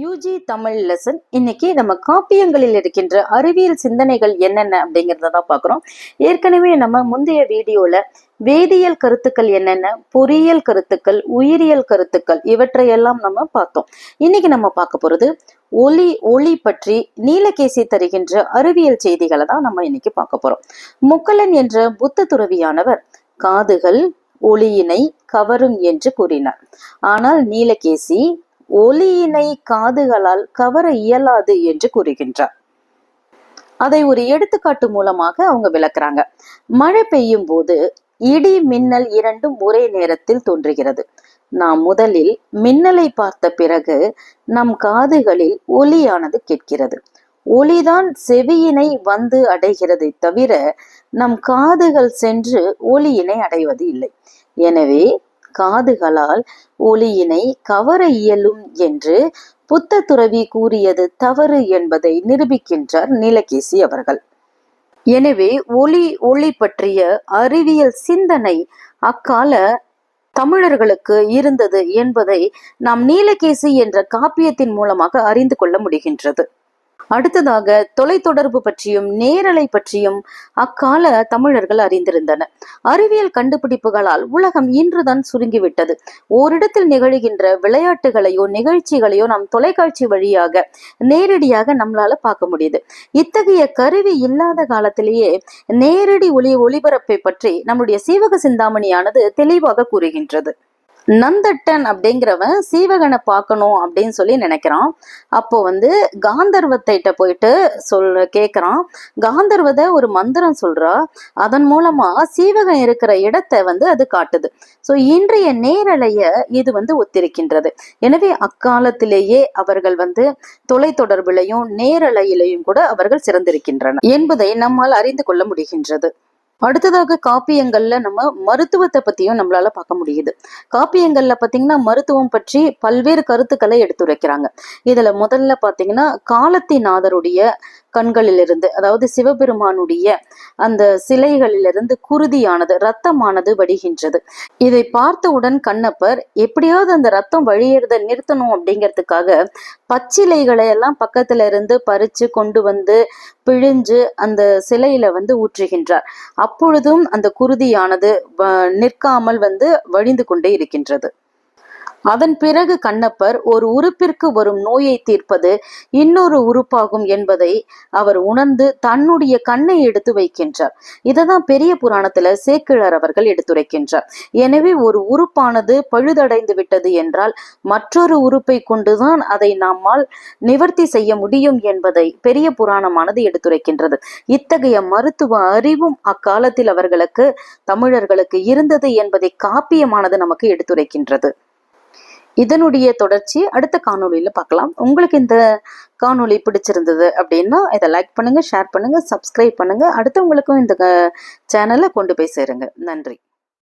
UG Tamil lesson இன்னைக்கு நம்ம காப்பியங்களில் இருக்கின்ற அறிவியல் சிந்தனைகள் என்னென்ன அப்படிங்கிறத தான் பார்க்குறோம். ஏற்கனவே நம்ம முந்தைய வீடியோல வேதியியல் கருத்துக்கள் என்னென்ன பொறியியல் கருத்துக்கள் உயிரியல் கருத்துக்கள் இவற்றையெல்லாம் நம்ம பார்த்தோம். இன்னைக்கு நம்ம பார்க்க போறது ஒளி ஒளி பற்றி நீலகேசி தருகின்ற அறிவியல் செய்திகளை தான் நம்ம இன்னைக்கு பார்க்க போறோம். முக்கலன் என்ற புத்த துறவியானவர் காதுகள் ஒளியினை கவரும் என்று கூறினார். ஆனால் நீலகேசி ஒலியினை காதுகளால் கவர இயலாது என்று கூறுகின்றார். அதை ஒரு எடுத்துக்காட்டு மூலமாக அவங்க விளக்குறாங்க. மழை பெய்யும் போது இடி மின்னல் இரண்டும் ஒரே நேரத்தில் தோன்றுகிறது. நாம் முதலில் மின்னலை பார்த்த பிறகு நம் காதுகளில் ஒலியானது கேட்கிறது. ஒளிதான் செவியினை வந்து அடைகிறதை தவிர நம் காதுகள் சென்று ஒளியினை அடைவது இல்லை. எனவே காதுகளால் ஒளியினை கவர இயலும் என்று புத்த துறவி கூறியது தவறு என்பதை நிரூபிக்கின்றார் நீலகேசி அவர்கள். எனவே ஒளி ஒளி பற்றிய அறிவியல் சிந்தனை அக்கால தமிழர்களுக்கு இருந்தது என்பதை நாம் நீலகேசி என்ற காப்பியத்தின் மூலமாக அறிந்து கொள்ள முடிகின்றது. அடுத்ததாக தொலைத்தொடர்பு பற்றியும் நேரலை பற்றியும் அக்கால தமிழர்கள் அறிந்திருந்தனர் அறிவியல் கண்டுபிடிப்புகளால் உலகம் இன்றுதான் சுருங்கிவிட்டது. ஓரிடத்தில் நிகழ்கின்ற விளையாட்டுகளையோ நிகழ்ச்சிகளையோ நாம் தொலைக்காட்சி வழியாக நேரடியாக நம்மளால பார்க்க முடியுது. இத்தகைய கருவி இல்லாத காலத்திலேயே நேரடி ஒளி ஒளிபரப்பை பற்றி நம்முடைய சீவக சிந்தாமணியானது தெளிவாக கூறுகின்றது. நந்தட்டன் அப்படிங்கிறவன் சீவகனை பார்க்கணும் அப்படின்னு சொல்லி நினைக்கிறான். அப்போ வந்து காந்தர்வத்திட்ட போயிட்டு சொல் கேட்குறான் காந்தர்வத ஒரு மந்திரம் சொல்றா. அதன் மூலமா சீவகன் இருக்கிற இடத்தை வந்து அது காட்டுது. ஸோ இன்றைய நேரலைய இது வந்து ஒத்திருக்கின்றது. எனவே அக்காலத்திலேயே அவர்கள் வந்து தொலைத்தொடர்பிலையும் நேரலையிலையும் கூட அவர்கள் சிறந்திருக்கின்றனர் என்பதை நம்மால் அறிந்து கொள்ள முடிகின்றது. அடுத்ததாக காப்பியங்கள்ல நம்ம மருத்துவத்தை பத்தியும் நம்மளால பார்க்க முடியுது. காப்பியங்கள்ல பாத்தீங்கன்னா மருத்துவம் பற்றி பல்வேறு கருத்துக்களை எடுத்துரைக்கிறாங்க. இதுல முதல்ல பாத்தீங்கன்னா காலத்திநாதருடைய கண்களிலிருந்து அதாவது சிவபெருமானுடைய அந்த சிலைகளிலிருந்து குருதியானது ரத்தமானது வடிகின்றது. இதை பார்த்தவுடன் கண்ணப்பர் எப்படியாவது அந்த ரத்தம் வழியறத நிறுத்தணும் அப்படிங்கிறதுக்காக பச்சிலைகளை எல்லாம் பக்கத்துல இருந்து பறிச்சு கொண்டு வந்து பிழிஞ்சு அந்த சிலையில வந்து ஊற்றுகின்றார். அப்பொழுதும் அந்த குருதியானது நிற்காமல் வந்து வழிந்து கொண்டே இருக்கின்றது. அதன் பிறகு கண்ணப்பர் ஒரு உறுப்பிற்கு வரும் நோயை தீர்ப்பது இன்னொரு உறுப்பாகும் என்பதை அவர் உணர்ந்து தன்னுடைய கண்ணை எடுத்து வைக்கின்றார். இததான் பெரிய புராணத்துல சேக்கிழர் அவர்கள் எடுத்துரைக்கின்றார். எனவே ஒரு உறுப்பானது பழுதடைந்து விட்டது என்றால் மற்றொரு உறுப்பை கொண்டுதான் அதை நம்மால் நிவர்த்தி செய்ய முடியும் என்பதை பெரிய புராணமானது எடுத்துரைக்கின்றது. இத்தகைய மருத்துவ அறிவும் அக்காலத்தில் அவர்களுக்கு தமிழர்களுக்கு இருந்தது என்பதை காப்பியமானது நமக்கு எடுத்துரைக்கின்றது. இதனுடைய தொடர்ச்சி அடுத்த காணொலியில் பார்க்கலாம். உங்களுக்கு இந்த காணொலி பிடிச்சிருந்தது அப்படின்னா இதை லைக் பண்ணுங்கள் ஷேர் பண்ணுங்கள் சப்ஸ்கிரைப் பண்ணுங்கள் அடுத்தவங்களுக்கும் இந்த சேனலை கொண்டு போய் சேருங்க. நன்றி.